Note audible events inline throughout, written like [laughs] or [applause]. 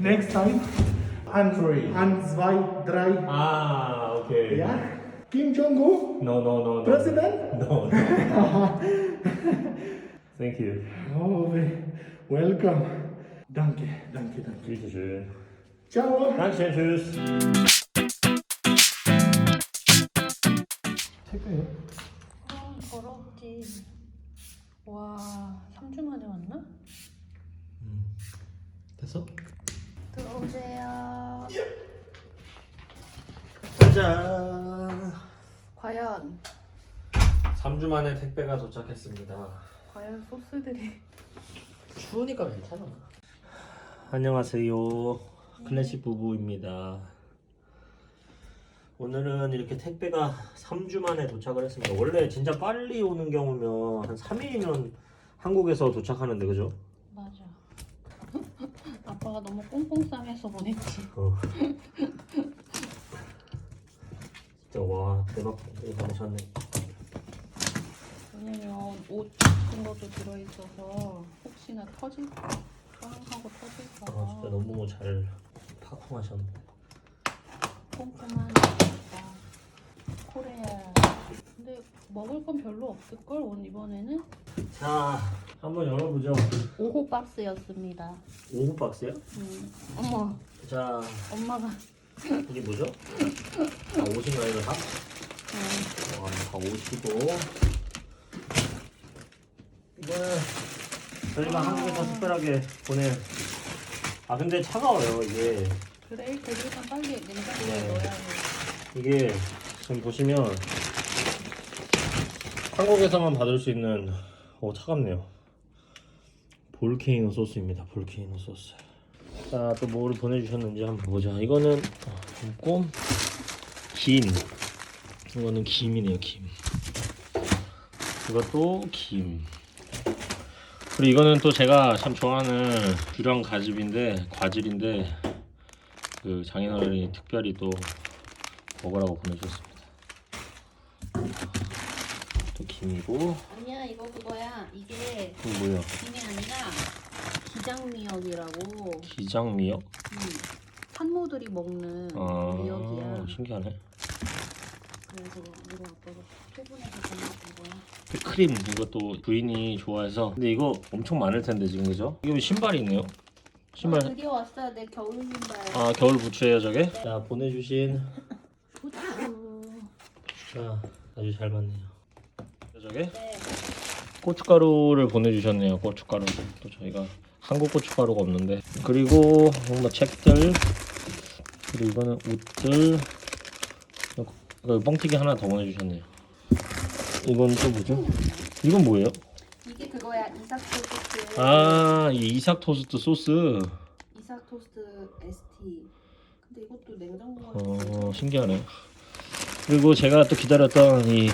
Next time. And Three. And zwei, drei. 아, 오케이. Ja. Kim Jong-un, No, no, no, no. President. [laughs] No, no. [laughs] Thank you. Oh, we- welcome. Danke, danke, danke. Bitte schön. Ciao. Dankeschön, tschüss. 택배. 아, 더럽지. 와, 3주 만에 왔나? 됐어? 3주 만에 택배가 도착했습니다. 과연 소스들이. [laughs] 추우니까 괜찮아. 안녕하세요. 클래식 부부입니다. 오늘은 이렇게 택배가 3주 만에 도착을 했습니다. 원래 진짜 빨리 오는 경우면 한 3일이면 한국에서 도착하는데 그죠? 맞아. [laughs] 아빠가 너무 꽁꽁 싸매서 보냈지. 어. [laughs] 진짜 와 대박 이거 하셨네. 왜냐면 옷 같은 것도 들어있어서 혹시나 터질, 빵 하고 터질까봐. 아 진짜 너무 잘 파킹하셨네. 꼼꼼한 아빠. 코레아. 근데 먹을 건 별로 없을걸, 오늘 이번에는? 자 한번 열어보죠. 5호 박스였습니다. 5호 박스요? 음. 어머, 자 엄마가. 이게 뭐죠? 아 옷인가 이거 다? 음. 와, 다 옷이고 이거는 저희가 한국에서 특별하게 보낸 아 근데 차가워요 이게. 그래, 대리만 빨리 냉장고에 네. 넣어야 해. 이게 지금 보시면 한국에서만 받을 수 있는 오 차갑네요. 볼케이노 소스입니다 볼케이노 소스. 자 또 뭐를 보내주셨는지 한번 보자. 이거는 어, 꼼, 김. 이거는 김이네요 김. 이것도 김 그리고 이거는 또 제가 참 좋아하는 귤랑 가집인데 과질인데 그 장인어른이 특별히 또 먹으라고 보내주셨습니다. 또 김이고 아니야, 이거 그거야. 이게 이거 뭐야? 김이 아니라 기장미역이라고. 기장미역? 음. 산모들이 먹는 아 미역이야. 신기하네. 그래서 우리 아빠가 소분해서 보내준 거야. 그 크림 이것도 부인이 좋아해서 근데 이거 엄청 많을 텐데 지금 그죠? 이거 신발이 있네요. 신발 어, 드디어 왔어, 내 겨울 신발. 아 겨울 부츠예요 저게? 자 보내주신 [laughs] 부츠. 자 아주 잘 맞네요. 저게 네. 고춧가루를 보내주셨네요. 고춧가루 또 저희가 한국 고춧가루가 없는데 그리고 뭔가 책들 그리고 이거는 옷들 그 뻥튀기 하나 더 보내주셨네요. 이건 또 뭐죠? 이건 뭐예요? 이게 그거야, 이삭 토스트. 아, 이 이삭 토스트 소스. 이삭 토스트 ST. 근데 이것도 냉장고에 어, 신기하네. 그리고 제가 또 기다렸던 이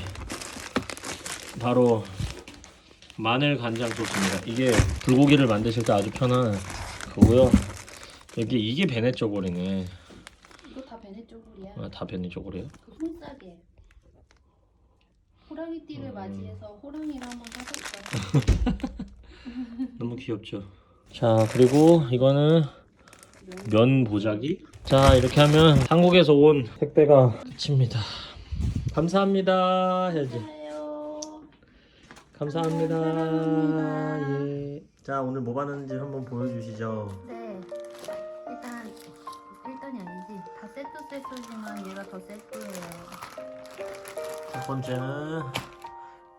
바로 마늘 간장 소스입니다. 이게 불고기를 만드실 때 아주 편한 그거고요. 여기 이게 베네 쪼 고리네. 베네 쪼글이야. 아, 다 베네 쪼고리요? 그 손싸개. 호랑이 띠를 음. 맞이해서 호랑이를 한번 사볼까? [laughs] 너무 귀엽죠. 자, 그리고 이거는 면 보자기. 자, 이렇게 하면 한국에서 온 택배가 끝입니다. 감사합니다. 해야지. 감사합니다. 사랑합니다. 예. 자, 오늘 뭐 받았는지 한번 보여주시죠. 네. 세트 세트지만 얘가 더 세트예요. 첫 번째는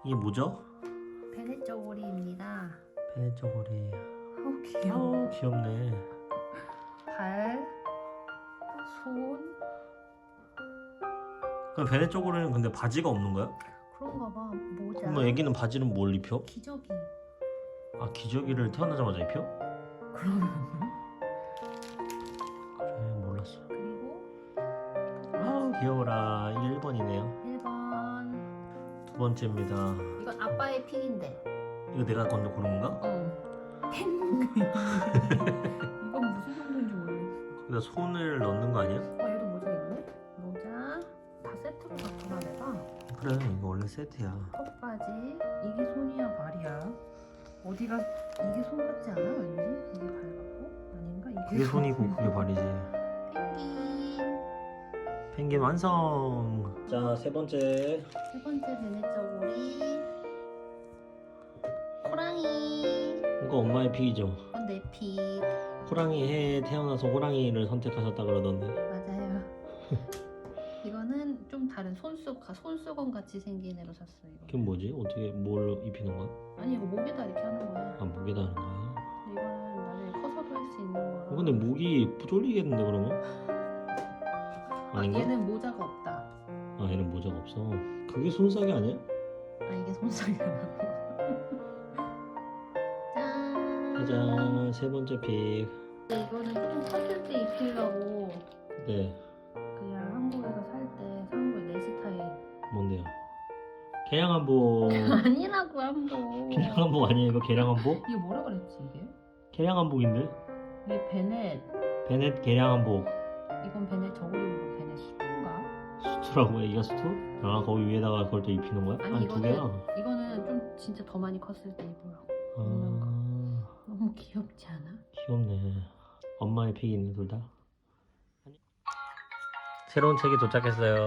이게 뭐죠? 베네 쪼고리입니다. 베네 쪼고리. 어 귀여워. 어, 귀엽네. 발, 손 그럼 베네 쪼고리는 근데 바지가 없는 거야? 그런가 봐. 모자. 뭐 애기는 바지는 뭘 입혀? 기저귀. 아 기저귀를 태어나자마자 입혀? 그러면 귀여워라. 이게 1번이네요. 1번 두 번째입니다. 이건 아빠의 픽인데. 이거 내가 건너 고른 건가? 어. 펜. [laughs] 이건 무슨 정도인지 모르겠어. 거기다 손을 넣는 거 아니야? 어 얘도 모자 있네. 모자 다 세트로 갖고 가내봐. 그래 이거 원래 세트야. 턱바지 이게 손이야 발이야. 어디가 이게 손 같지 않아 왠지? 이게 발 같고 아닌가? 이게 그게 손이고 그게 발이지. 펭귄. 완성. 자, 세 번째. 세 번째 베네적 오리. 호랑이. 이거 엄마의 픽이죠. 이건 내 픽. 호랑이 해에 태어나서 호랑이를 선택하셨다 그러던데. 맞아요. [laughs] 이거는 좀 다른 손수 손수건 같이 생긴 애로 샀어요. 이거. 그게 뭐지? 어떻게 뭘 입히는 거야? 아니 이거 목에다 이렇게 하는 거야. 아 목에다 하는 거야? 근데 이거는 나중에 커서도 할 수 있는 거라. 어, 근데 목이 쫄리겠는데 그러면? [laughs] 아, 아닌가? 얘는 모자가 없다. 아 얘는 모자가 없어. 그게 손싸개 아니야? 아 이게 손상이라고. [laughs] 짠. 짜잔 세 번째 픽. 근데 이거는 좀 컸을 때 입히려고 네 그냥 한국에서 살 때 산 거예요 내 스타일. 뭔데요? 개량 한복. [laughs] 아니라고 한복. 개량 한복 아니에요 이거 개량 한복? 이게 뭐라 그랬지 이게? 개량 한복인데? 이게 베넷. 베넷 개량 한복. 이건 베넷 저고리 베넷 해 이가 수트? 아 거기 위에다가 그걸 또 입히는 거야? 아니, 아니 두 이거는- 개야? 이거는 좀 진짜 더 많이 컸을 때 입어요. 아 너무 귀엽지 않아? 귀엽네. 엄마의 픽이네 둘 다. 새로운 책이 도착했어요.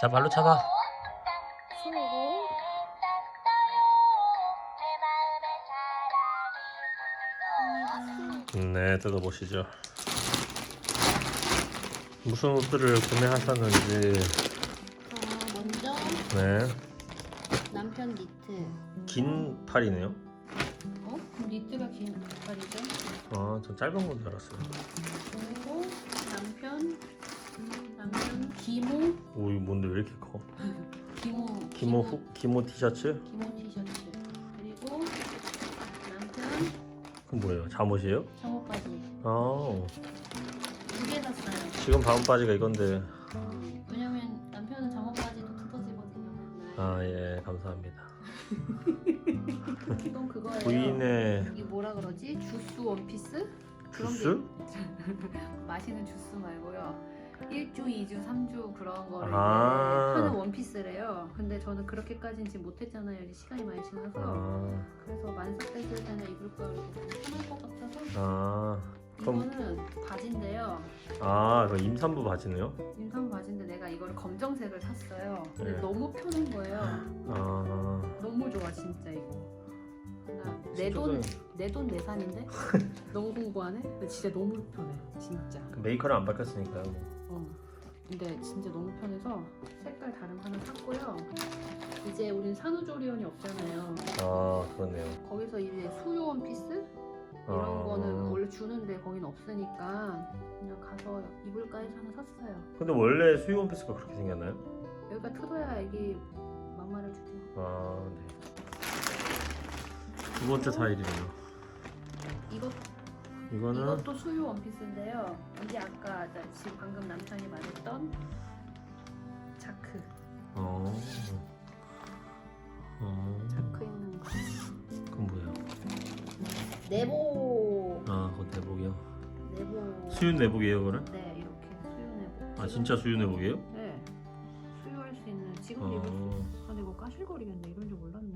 자 발로 차봐. 네 뜯어보시죠. 무슨 옷들을 구매하셨는지. 아, 먼저 네. 남편 니트. 긴 팔이네요. 어? 그럼 니트가 긴 팔이죠? 아, 전 짧은 건 줄 알았어요. 그리고 남편 남편 기모 오, 이거 뭔데 왜 이렇게 커? 기모 기모 후, 기모 티셔츠? 기모 그건 뭐예요? 잠옷이에요? 잠옷 바지 아, 두 개 샀어요. 지금 다음 바지가 이건데. 음, 왜냐면 남편은 잠옷 바지도 두터지거든요. 맨날. 아, 예, 감사합니다. [laughs] 이건 그거예요. 부인의 이게 뭐라 그러지? 주스 원피스? 그런 게 주스? 마시는 [laughs] 주스 말고요. 1주, 2주, 3주 그런 거를 아. 하는 원피스래요. 근데 저는 그렇게까지는 지금 못했잖아요. 이제 시간이 많이 지나서. 아, 그래서 만삭됐을 때는 입을 걸 편할 것 같아서. 아, 그럼, 이거는 바지인데요. 아, 그 임산부 바지네요? 임상 바지인데 내가 이걸 검정색을 샀어요. 근데 네. 너무 편한 거예요. 아, 너무 좋아 진짜 이거. 내돈 내돈 내산인데 [laughs] 너무. 근데 진짜 너무 편해 진짜. 그 메이커를 안 밝혔으니까요. 어. 근데 진짜 너무 편해서 색깔 다른 거 하나 샀고요. 이제 우린 산후조리원이 없잖아요. 아, 그렇네요. 거기서 이제 수요 원피스 이런 아. 거는 원래 주는데 거긴 없으니까 그냥 가서 입을까 해서 하나 샀어요. 근데 원래 수유 원피스가 그렇게 생겼나요? 여기가 뜯어야 애기 맘마를 주죠. 아, 네. 두 번째 타일이네요. 이것 이거는 이것도 수요 원피스인데요. 이게 아까 나 지금 방금 남편이 말했던 자크 어, 어, 자크 있는 거. 그건 뭐예요? 내복 아, 그거 내복이요. 내복. 수유 내복이에요, 그거는? 네 이렇게 수요 내복. 아, 진짜 수유 내복이에요? 네. 수요할 수 있는 지금 어, 입을 수. 아 근데 이거 까실거리겠네. 이런 줄 몰랐네.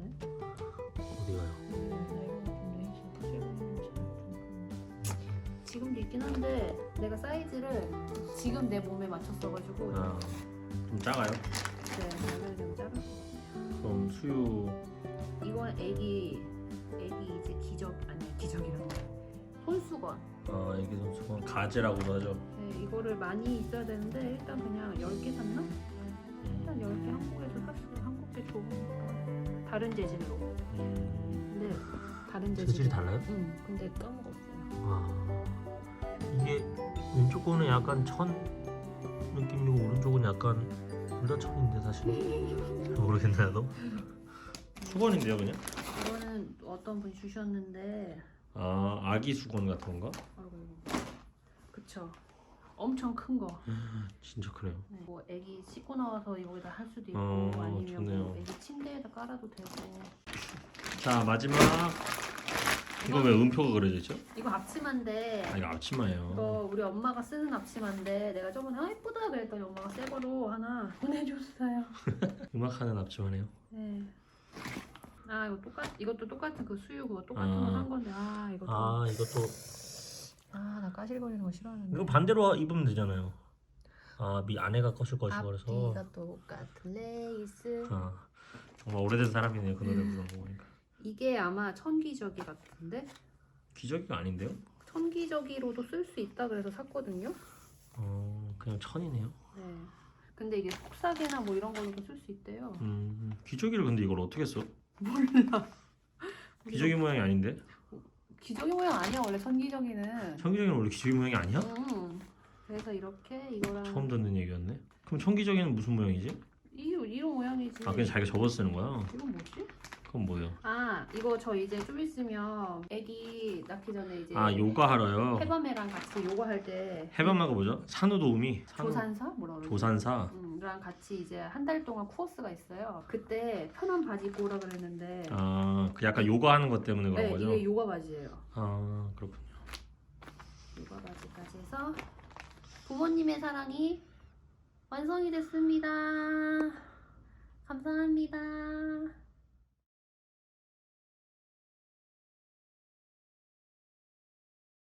지금도 있긴 한데 내가 사이즈를 지금 내 몸에 맞췄어가지고 아, 좀 작아요? 네 오늘 좀것 같아요. 그럼 수유 이건 애기 애기 이제 기적 아니 기적이라고 손수건. 아, 애기 선수건 가제라고도 하죠. 네 이거를 많이 있어야 되는데 일단 그냥 10개 샀나? 일단 10개 한국에서 샀어요. 한국 게 좋으니까 다른 재질로. 음, 근데 다른 재질. 재질이 달라요? 응. 근데 까먹었어요. 아, 이게 왼쪽 거는 약간 천 느낌이고 오른쪽은 약간 둘 다 천인데 사실 모르겠나요, 너? 수건인데요, 그냥? 이거는 어떤 분이 주셨는데 아, 아기 수건 같은 건가? 아이고. 그쵸. 엄청 큰 거. 진짜 크네요. 네, 뭐 애기 씻고 나와서 이거에다 할 수도 있고 어, 아니면 좋네요. 뭐 애기 침대에다 깔아도 되고. 자 마지막 이거 왜 음표가 그려져 있죠? 이거 앞치마인데 아 이거 앞치마예요. 이거 우리 엄마가 쓰는 앞치마인데 내가 저번에 아 예쁘다 그랬더니 엄마가 새 거로 하나 보내줬어요. [laughs] 음악하는 앞치마네요. 네. 아 이거 똑같 이것도 똑같은 그 수유 그거 똑같은 아. 거 한 건데 아 이것도 아 이것도 아나 까실거리는 거 싫어하는데. 이거 반대로 입으면 되잖아요. 아미 안에가 거실 것이라서. 앞뒤가 똑같은 레이스. 아 정말 오래된 사람이네요 그 노래 부르는 거 보니까. 이게 아마 천기저귀 같은데 기저귀가 아닌데요? 천기저귀로도 쓸 수 있다 그래서 샀거든요. 어 그냥 천이네요. 네. 근데 이게 속삭이나 뭐 이런 걸로도 쓸 수 있대요. 음 기저귀를 근데 이걸 어떻게 써? 몰라. [laughs] 기저귀 모양이 아닌데? 기저귀 모양 아니야 원래 천기저귀는. 청기저귀는 원래 기저귀 모양이 아니야? 음. 그래서 이렇게 이거랑 처음 듣는 얘기였네. 그럼 청기저귀는 무슨 모양이지? 이 이런 모양이지. 아 그냥 자기가 접어서 쓰는 거야? 이건 뭐지? 그건 뭐예요? 아 이거 저 이제 좀 있으면 애기 낳기 전에 이제 아 요가 하러요. 해밤이랑 같이 요가 할때 해밤마가 뭐죠? 산후도우미? 산후- 조산사 뭐라 그러지? 조산사. 음, 랑 같이 이제 한 달 동안 코र्스가 있어요. 그때 편한 바지 입고 오라 그랬는데 아, 그 약간 요가 하는 것 때문에 그런 네, 거죠? 이게 요가 바지예요. 아, 그렇군요. 요가 바지까지 해서 부모님의 사랑이 완성이 됐습니다. 감사합니다.